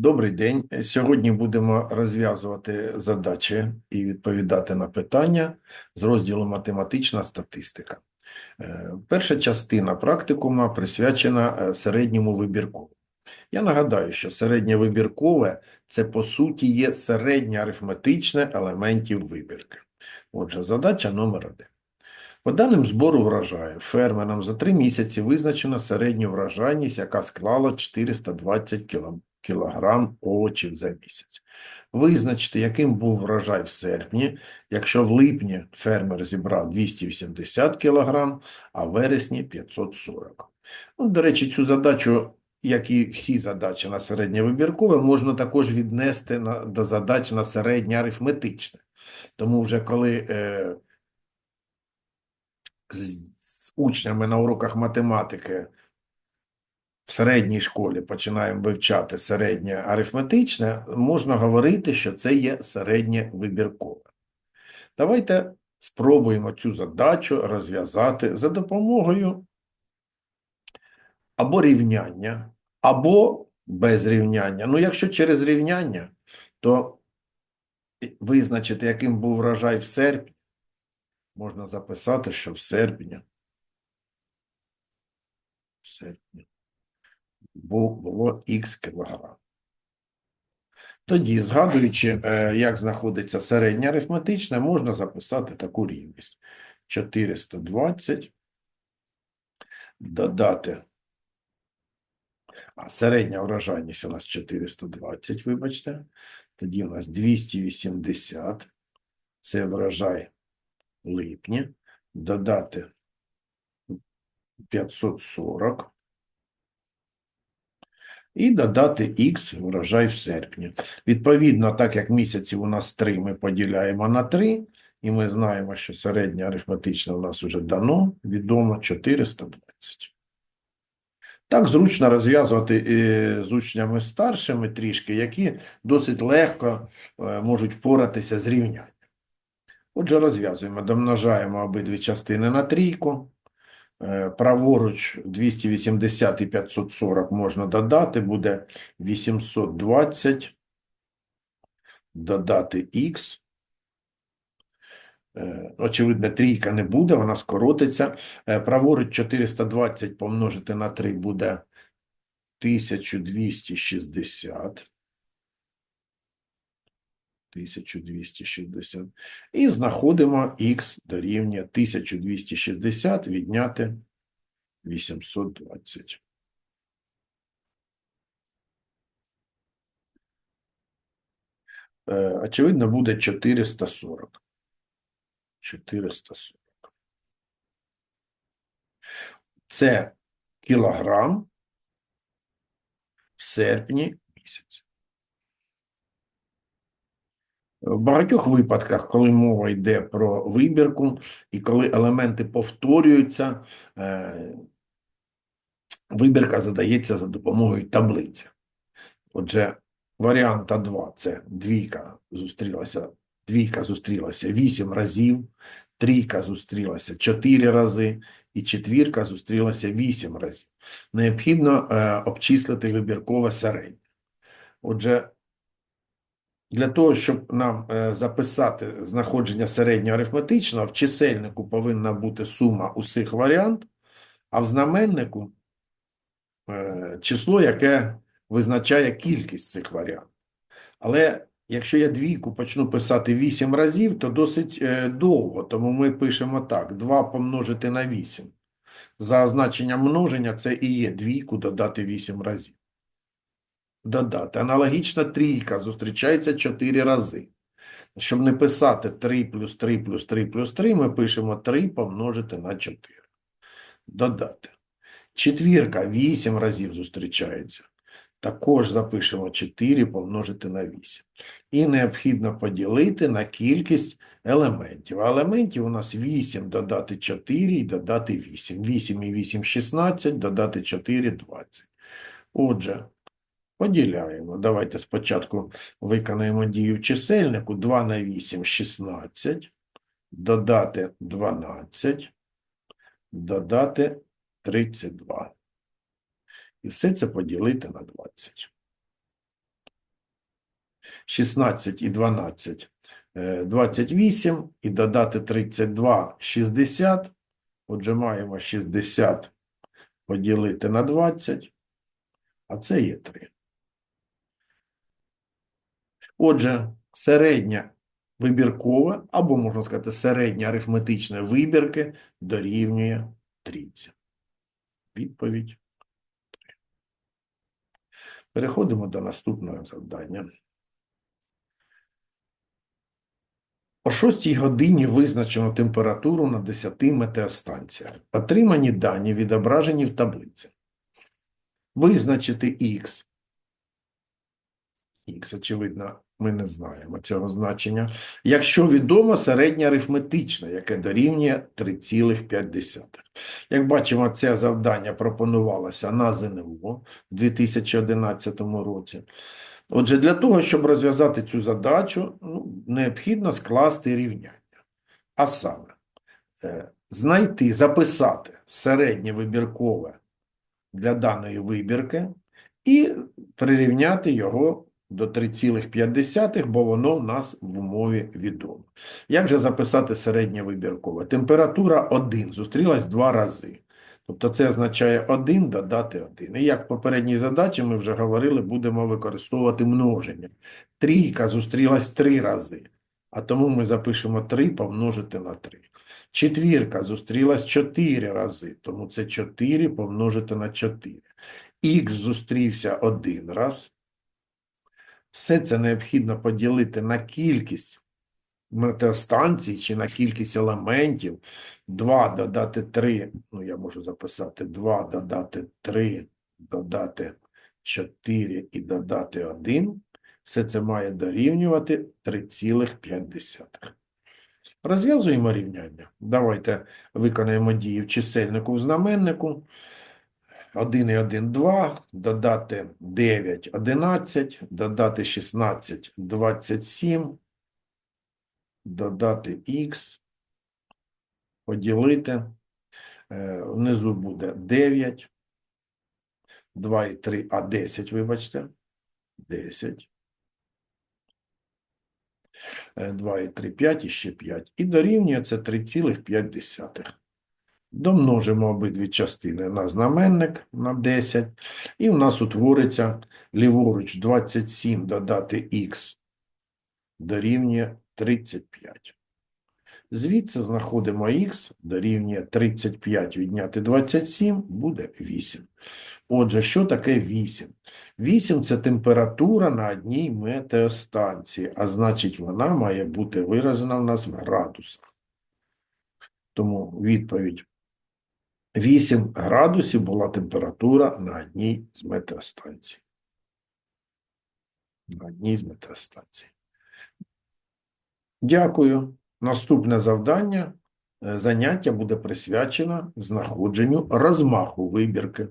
Добрий день. Сьогодні будемо розв'язувати задачі і відповідати на питання з розділу математична статистика. Е, Перша частина практикума присвячена е, середньому вибірковому. Я нагадаю, що середнє вибіркове – це по суті є середнє арифметичне елементів вибірки. Отже, задача номер один. По даним збору врожаю, фермерам за три місяці визначено середню врожайність, яка склала 420 кг кілограм овочів за місяць. Визначте, яким був врожай в серпні, якщо в липні фермер зібрав 280 кг, а в вересні 540. Ну, до речі, цю задачу, як і всі задачі на середнє вибіркове, можна також віднести на, до задач на середнє арифметичне. Тому вже коли е, з, з учнями на уроках математики в середній школі починаємо вивчати середнє арифметичне, можна говорити, що це є середнє вибіркове. Давайте спробуємо цю задачу розв'язати за допомогою або рівняння, або без рівняння. Ну, якщо через рівняння, то визначити, яким був врожай в серпні, можна записати, що в серпні, в серпні було х кілограм. Тоді, згадуючи, е, як знаходиться середнє арифметичне, можна записати таку рівність. 420 додати, а середня врожайність у нас 420, вибачте. Тоді у нас 280, це врожай липні, додати 540 і додати х врожай в серпні. Відповідно, так як місяців у нас 3, ми поділяємо на 3, і ми знаємо, що середнє арифметичне у нас вже дано, відомо 420. Так зручно розв'язувати е, з учнями старшими трішки, які досить легко е, можуть впоратися з рівнянням. Отже, розв'язуємо, домножаємо обидві частини на трійку. Е, Праворуч 280 і 540 можна додати, буде 820, додати х. Е, Очевидно, трійка не буде, вона скоротиться. Е, Праворуч 420 помножити на 3 буде 1260. 1260. І знаходимо х дорівнює 1260 відняти 820. Е, Очевидно, буде 440. 440. Це кілограм в серпні місяці. В багатьох випадках, коли мова йде про вибірку і коли елементи повторюються, е, вибірка задається за допомогою таблиці. Отже, варіант А2 – це двійка зустрілася, двійка зустрілася 8 разів, трійка зустрілася 4 рази і четвірка зустрілася 8 разів. Необхідно е, обчислити вибіркове середнє. Отже, для того, щоб нам е, записати знаходження середнього арифметичного, в чисельнику повинна бути сума усіх варіантів, а в знаменнику е, число, яке визначає кількість цих варіантів. Але якщо я двійку почну писати 8 разів, то досить е, довго, тому ми пишемо так: 2 помножити на 8. За значенням множення це і є двійку додати 8 разів додати. Аналогічна трійка зустрічається 4 рази. Щоб не писати 3 плюс 3 плюс 3 плюс 3, ми пишемо 3 помножити на 4. Додати. Четвірка 8 разів зустрічається. Також запишемо 4 помножити на 8. І необхідно поділити на кількість елементів. А елементів у нас 8 додати 4 і додати 8. 8 і 8 – 16, додати 4 – 20. Отже, Поділяємо. Давайте спочатку виконаємо дію чисельнику. 2 на 8 – 16. Додати 12. Додати 32. І все це поділити на 20. 16 і 12 е, 28 і додати 32 60. Отже, маємо 60 поділити на 20, а це є 3. Отже, середня вибіркове, або можна сказати, середня арифметичне вибірки дорівнює трійці. Відповідь. 3. Переходимо до наступного завдання. О 6 годині визначено температуру на 10 метеостанціях. Отримані дані відображені в таблиці. Визначити Х. Х, очевидно, ми не знаємо цього значення. Якщо відомо середнє арифметичне, яке дорівнює 3,5. Як бачимо, це завдання пропонувалося на ЗНО в 2011 році. Отже, для того, щоб розв'язати цю задачу, ну, необхідно скласти рівняння. А саме, е, знайти, записати середнє вибіркове для даної вибірки і прирівняти його до 3,5, бо воно в нас в умові відомо. Як же записати середнє вибіркове? Температура 1 зустрілась два рази. Тобто це означає 1 додати 1. І як в попередній задачі ми вже говорили, будемо використовувати множення. Трійка зустрілась 3 рази, а тому ми запишемо 3 помножити на 3. Четвірка зустрілась 4 рази, тому це 4 помножити на 4. Х зустрівся один раз. Все це необхідно поділити на кількість метеостанцій чи на кількість елементів. 2 додати 3, ну я можу записати 2 додати 3, додати 4 і додати 1. Все це має дорівнювати 3,5. Розв'язуємо рівняння. Давайте виконаємо дії в чисельнику в знаменнику. 1 і 1 – 2, додати 9 – 11, додати 16 – 27, додати х, поділити, е, внизу буде 9, 2 і 3, а 10, вибачте, 10, Е, 2 і 3, 5 і ще 5. І дорівнює це 3,5. Домножимо обидві частини на знаменник на 10. І в нас утвориться ліворуч 27 додати х дорівнює 35. Звідси знаходимо х дорівнює 35 відняти 27 буде 8. Отже, що таке 8? 8 – це температура на одній метеостанції, а значить вона має бути виражена в нас в градусах. Тому відповідь 8 градусів була температура на одній з метеостанцій. На одній з метеостанцій. Дякую. Наступне завдання, е, заняття буде присвячено знаходженню розмаху вибірки.